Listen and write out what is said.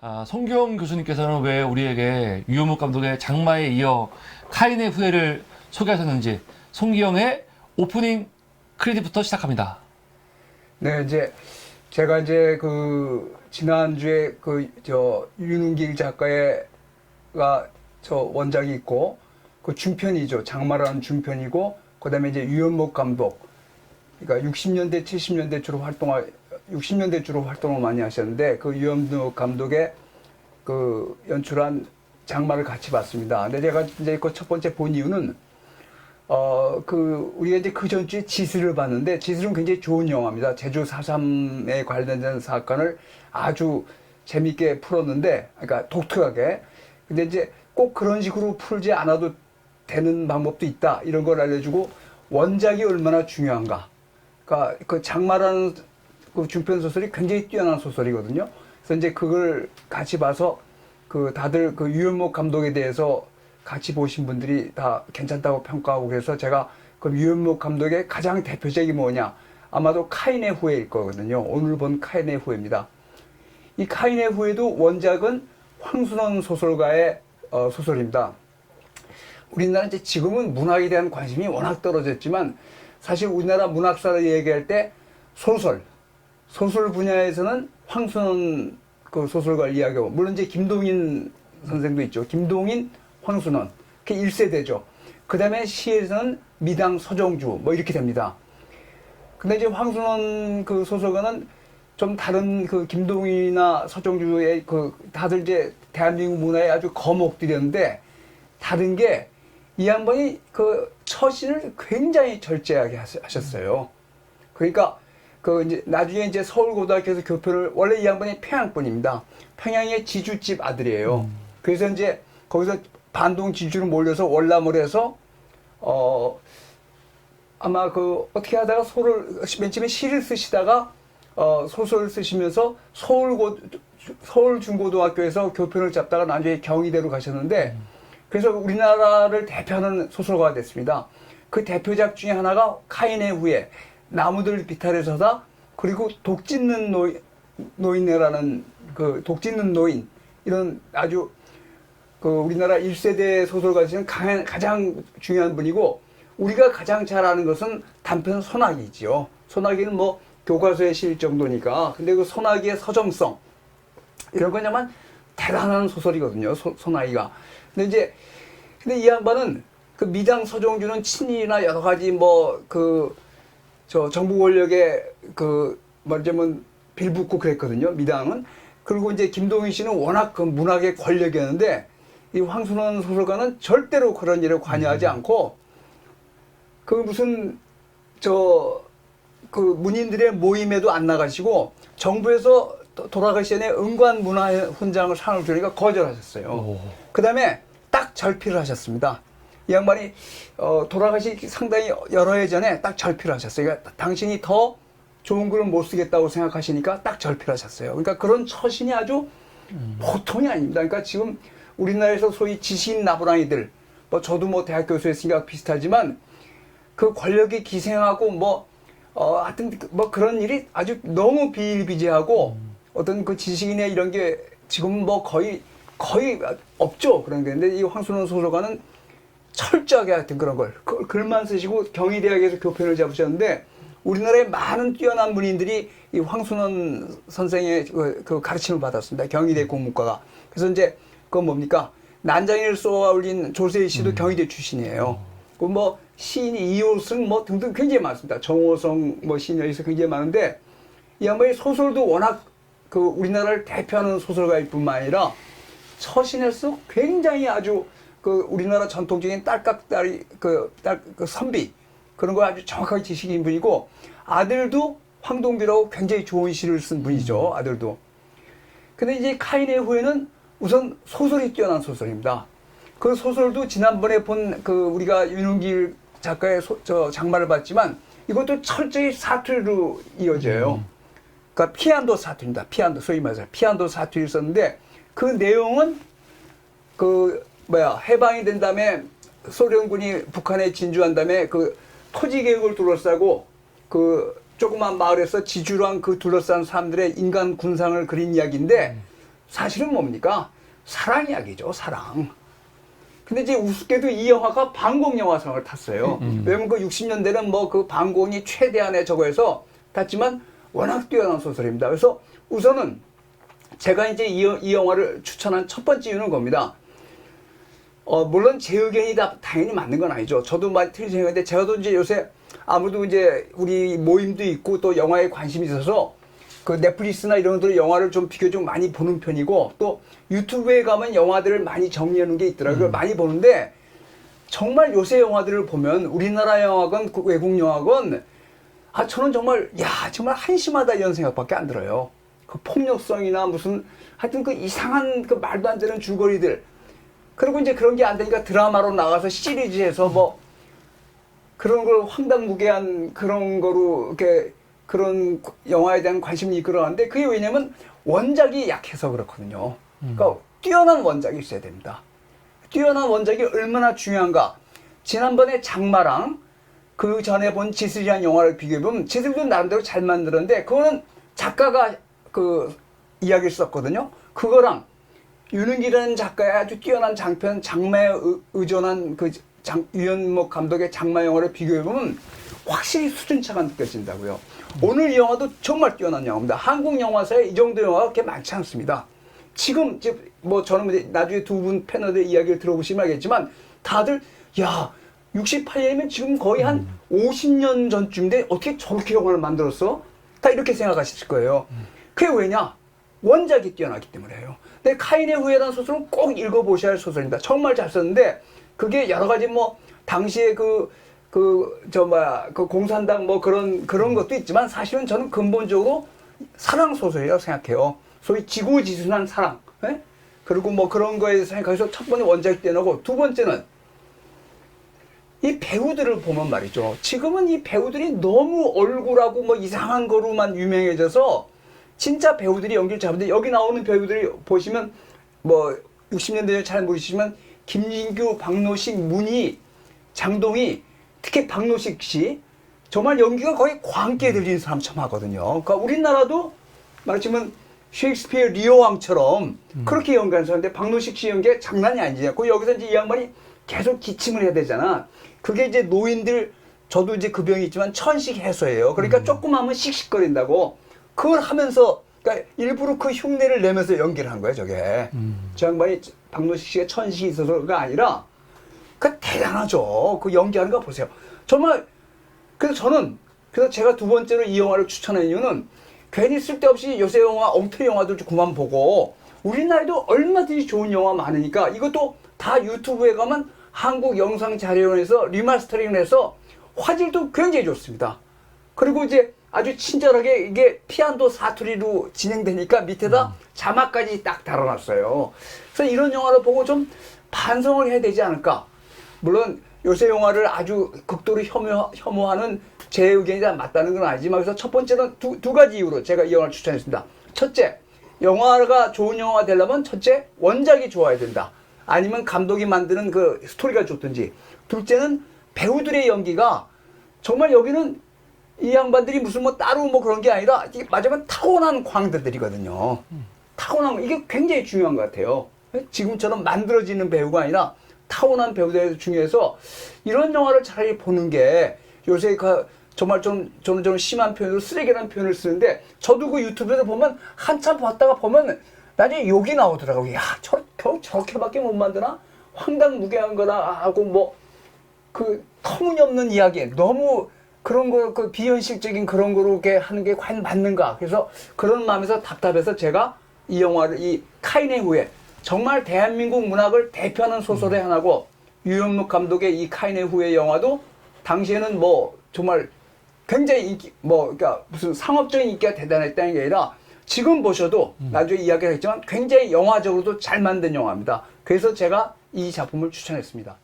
아, 송경 교수님께서는 왜 우리에게 유효목 감독의 장마에 이어 카인의 후예를 소개하셨는지 송기영의 오프닝 크레딧부터 시작합니다. 네, 이제 제가 이제 그 지난주에 그 저 윤은길 작가의가 저 원작이 있고 그 중편이죠. 장마라는 중편이고 그다음에 이제 유연목 감독 그러니까 60년대 70년대 주로 활동할 60년대 주로 활동을 많이 하셨는데 그 유연목 감독의 그 연출한 장마를 같이 봤습니다. 근데 제가 이제 그 첫 번째 본 이유는 어, 그, 우리가 이제 그 전주에 지수를 봤는데, 지수는 굉장히 좋은 영화입니다. 제주 4.3에 관련된 사건을 아주 재밌게 풀었는데, 그러니까 독특하게. 근데 이제 꼭 그런 식으로 풀지 않아도 되는 방법도 있다. 이런 걸 알려주고, 원작이 얼마나 중요한가. 그러니까 그 장마라는 그 중편 소설이 굉장히 뛰어난 소설이거든요. 그래서 이제 그걸 같이 봐서 그 다들 그 유현목 감독에 대해서 같이 보신 분들이 다 괜찮다고 평가하고 그래서 제가 그 유현목 감독의 가장 대표적이 뭐냐 아마도 카인의 후예일 거거든요. 오늘 본 카인의 후예입니다. 이 카인의 후예도 원작은 황순원 소설가의 어, 소설입니다. 우리나라 이제 지금은 문학에 대한 관심이 워낙 떨어졌지만 사실 우리나라 문학사를 얘기할 때 소설, 소설 분야에서는 황순원 그 소설가를 이야기하고 물론 이제 김동인 선생도 있죠. 김동인, 황순원. 그게 1세대죠. 그 다음에 시에서는 미당 서정주 뭐 이렇게 됩니다. 근데 이제 황순원 그 소설가는 좀 다른 그 김동인이나 서정주의 그 다들 이제 대한민국 문화의 아주 거목들이었는데 다른 게 이 양반이 그 처신을 굉장히 절제하게 하셨어요. 그러니까 그 이제 나중에 이제 서울고등학교에서 교표를 원래 이 양반이 평양분입니다. 평양의 지주집 아들이에요. 그래서 이제 거기서 반동 지주로 몰려서 월남을 해서 어 아마 그 어떻게 하다가 소를 맨 처음에 시를 쓰시다가 어 소설 쓰시면서 서울고 서울 중고등학교에서 교편을 잡다가 나중에 경희대로 가셨는데 그래서 우리나라를 대표하는 소설가가 됐습니다. 그 대표작 중에 하나가 카인의 후예, 나무들 비탈에 서다 그리고 독 찢는 노인, 노인네라는 그독 찢는 노인 이런 아주 그 우리나라 1세대 소설가 중에 가- 가장 중요한 분이고 우리가 가장 잘 아는 것은 단편 소나기지요. 소나기는 뭐 교과서에 실 정도니까. 근데 그 소나기의 서정성 이런 거냐면 대단한 소설이거든요. 소, 소나기가. 근데 이제 근데 이 양반은 그 미당 서정주는 친일이나 여러 가지 뭐그 저 정부 권력에 그 말하자면 빌붙고 그랬거든요. 미당은. 그리고 이제 김동인 씨는 워낙 그 문학의 권력이었는데 이 황순원 소설가는 절대로 그런 일에 관여하지 않고 그 무슨 저 그 문인들의 모임에도 안 나가시고 정부에서 도- 돌아가시 전에 은관 문화 훈장을 상을 주니까 거절하셨어요. 오. 그다음에 딱 절필을 하셨습니다. 이 양반이 어, 돌아가시기 상당히 여러 해 전에 딱 절필을 하셨어요. 그러니까 당신이 더 좋은 글을 못 쓰겠다고 생각하시니까 딱 절필을 하셨어요. 그러니까 그런 처신이 아주 보통이 아닙니다. 그러니까 지금 우리나라에서 소위 지신 나부랑이들, 뭐 저도 뭐 대학 교수였으니까 비슷하지만 그 권력이 기생하고 뭐, 어, 하여튼 뭐 그런 일이 아주 너무 비일비재하고 어떤 그 지식인의 이런 게 지금 뭐 거의, 거의 없죠. 그런 게. 근데 이 황순원 소설가는 철저하게 하여튼 그런 걸. 그- 글만 쓰시고 경희대학에서 교편을 잡으셨는데 우리나라의 많은 뛰어난 문인들이 이 황순원 선생의 그, 그 가르침을 받았습니다. 경희대 공문과가. 그래서 이제 그건 뭡니까? 난장이를 쏘아 올린 조세희 씨도 경희대 출신이에요. 그뭐 시인이 이호승 뭐 등등 굉장히 많습니다. 정호성 뭐 시인이 여기서 굉장히 많은데 이 양반이 소설도 워낙 그 우리나라를 대표하는 소설가일 뿐만 아니라 처신에서 굉장히 아주 그 우리나라 전통적인 딸깍다리 그, 딸, 그 선비 그런 거 아주 정확하게 지식인 분이고 아들도 황동비라고 굉장히 좋은 시를 쓴 분이죠 아들도. 근데 이제 카인의 후에는 우선 소설이 뛰어난 소설입니다. 그 소설도 지난번에 본 그 우리가 윤은길 작가의 소, 저 장마를 봤지만 이것도 철저히 사투리로 이어져요. 그러니까 피안도 사투리입니다. 피안도 소위 말해서 피안도 사투리를 썼는데 그 내용은 그 뭐야 해방이 된 다음에 소련군이 북한에 진주한 다음에 그 토지 계획을 둘러싸고 그 조그만 마을에서 지주랑 그 둘러싼 사람들의 인간 군상을 그린 이야기인데 사실은 뭡니까? 사랑 이야기죠, 사랑. 근데 이제 우습게도 이 영화가 방공 영화상을 탔어요. 왜냐면 그 60년대는 뭐 그 방공이 최대한의 저거에서 탔지만 워낙 뛰어난 소설입니다. 그래서 우선은 제가 이제 이, 이 영화를 추천한 첫 번째 이유는 겁니다. 어, 물론 제 의견이 다 당연히 맞는 건 아니죠. 저도 많이 틀린 생각인데 제가도 이제 요새 아무도 이제 우리 모임도 있고 또 영화에 관심이 있어서 그 넷플릭스나 이런 것들 영화를 좀 비교적 많이 보는 편이고 또 유튜브에 가면 영화들을 많이 놓은 게 있더라고요. 그걸 많이 보는데 정말 요새 영화들을 보면 우리나라 영화건 그 외국 영화건 아 저는 정말 야 정말 한심하다 이런 생각밖에 안 들어요. 그 폭력성이나 무슨 하여튼 그 이상한 그 말도 안 되는 줄거리들 그리고 이제 그런 게 안 되니까 드라마로 나가서 시리즈에서 뭐 그런 걸 황당무계한 그런 거로 이렇게 그런 영화에 대한 관심이 이끌어가는데 그게 왜냐면 원작이 약해서 그렇거든요. 그러니까 뛰어난 원작이 있어야 됩니다. 뛰어난 원작이 얼마나 중요한가. 지난번에 장마랑 그 전에 본 지슬이라는 영화를 비교해보면 지슬도 나름대로 잘 만들었는데 그거는 작가가 그 이야기를 썼거든요. 그거랑 윤은기라는 작가의 아주 뛰어난 장편 장마에 의- 의존한 그 장, 유현목 감독의 장마 영화를 비교해보면 확실히 수준차가 느껴진다고요. 오늘 이 영화도 정말 뛰어난 영화입니다. 한국 영화사에 이 정도 영화가 그렇게 많지 않습니다. 지금 뭐 저는 이제 나중에 두 분 패널의 이야기를 들어보시면 알겠지만 다들 야 68년이면 지금 거의 한 50년 전쯤인데 어떻게 저렇게 영화를 만들었어? 다 이렇게 생각하실 거예요. 그게 왜냐? 원작이 뛰어나기 때문에요. 근데 카인의 후예라는 소설은 꼭 읽어보셔야 할 소설입니다. 정말 잘 썼는데 그게 여러 가지 뭐 당시에 그 그 저 뭐야 그 공산당 뭐 그런 그런 것도 있지만 사실은 저는 근본적으로 사랑 소설이라고 생각해요. 소위 지고지순한 사랑. 예? 그리고 뭐 그런 거에 생각해서 첫 번째 원작이 뛰어나고 두 번째는 이 배우들을 보면 말이죠. 지금은 이 배우들이 너무 얼굴하고 뭐 이상한 거로만 유명해져서 진짜 배우들이 연기를 잘하는데 여기 나오는 배우들이 보시면 뭐 60년대 잘 모르시지만 김진규, 박노식, 문희, 장동희 특히 박노식 씨 정말 연기가 거의 광기에 들리는 사람 처음 하거든요. 그러니까 우리나라도 말하자면 셰익스피어 리오왕처럼 그렇게 연기하는 사람인데 박노식 씨 연기가 장난이 아니지. 그 여기서 이제 이 양반이 계속 기침을 해야 되잖아. 그게 이제 노인들 저도 이제 그 병이 있지만 천식 해소예요. 그러니까 조금 하면 씩씩거린다고 그걸 하면서 그러니까 일부러 그 흉내를 내면서 연기를 한 거야 저게. 저 양반이 박노식 씨가 천식이 있어서가 아니라 그 대단하죠. 그 연기하는 거 보세요. 정말 그래서 저는 그래서 제가 두 번째로 이 영화를 추천한 이유는 괜히 쓸데없이 요새 영화 엉터 영화들 좀 그만 보고 우리나라에도 얼마든지 좋은 영화 많으니까 이것도 다 유튜브에 가면 한국 영상 자료원에서 리마스터링을 해서 화질도 굉장히 좋습니다. 그리고 이제 아주 친절하게 이게 피안도 사투리로 진행되니까 밑에다 자막까지 딱 달아놨어요. 그래서 이런 영화를 보고 좀 반성을 해야 되지 않을까. 물론 요새 영화를 아주 극도로 혐오, 혐오하는 제 의견이 다 맞다는 건 아니지만 그래서 첫 번째는 두, 두 가지 이유로 제가 이 영화를 추천했습니다. 첫째, 영화가 좋은 영화가 되려면 첫째, 원작이 좋아야 된다. 아니면 감독이 만드는 그 스토리가 좋든지. 둘째는 배우들의 연기가 정말 여기는 이 양반들이 무슨 뭐 따로 뭐 그런 게 아니라 이게 맞으면 타고난 광들들이거든요. 타고난 거, 이게 굉장히 중요한 것 같아요. 지금처럼 만들어지는 배우가 아니라 타고난 배우들이 중요해서 이런 영화를 차라리 보는 게 요새 그 정말 좀 저는 좀 심한 표현으로 쓰레기라는 표현을 쓰는데 저도 그 유튜브에서 보면 한참 봤다가 보면 나중에 욕이 나오더라고요. 야, 저, 겨우 저렇게밖에 못 만드나? 황당무계한 거나 하고 뭐 그 터무니없는 이야기 너무 그런 거 그 비현실적인 그런 거로 이렇게 하는 게 과연 맞는가 그래서 그런 마음에서 답답해서 제가 이 영화를 이 카인의 후예 정말 대한민국 문학을 대표하는 소설의 하나고 유영록 감독의 이 카인의 후예 영화도 당시에는 뭐 정말 굉장히 인기 뭐 그러니까 무슨 상업적인 인기가 대단했다는 게 아니라 지금 보셔도 나중에 이야기를 했지만 굉장히 영화적으로도 잘 만든 영화입니다. 그래서 제가 이 작품을 추천했습니다.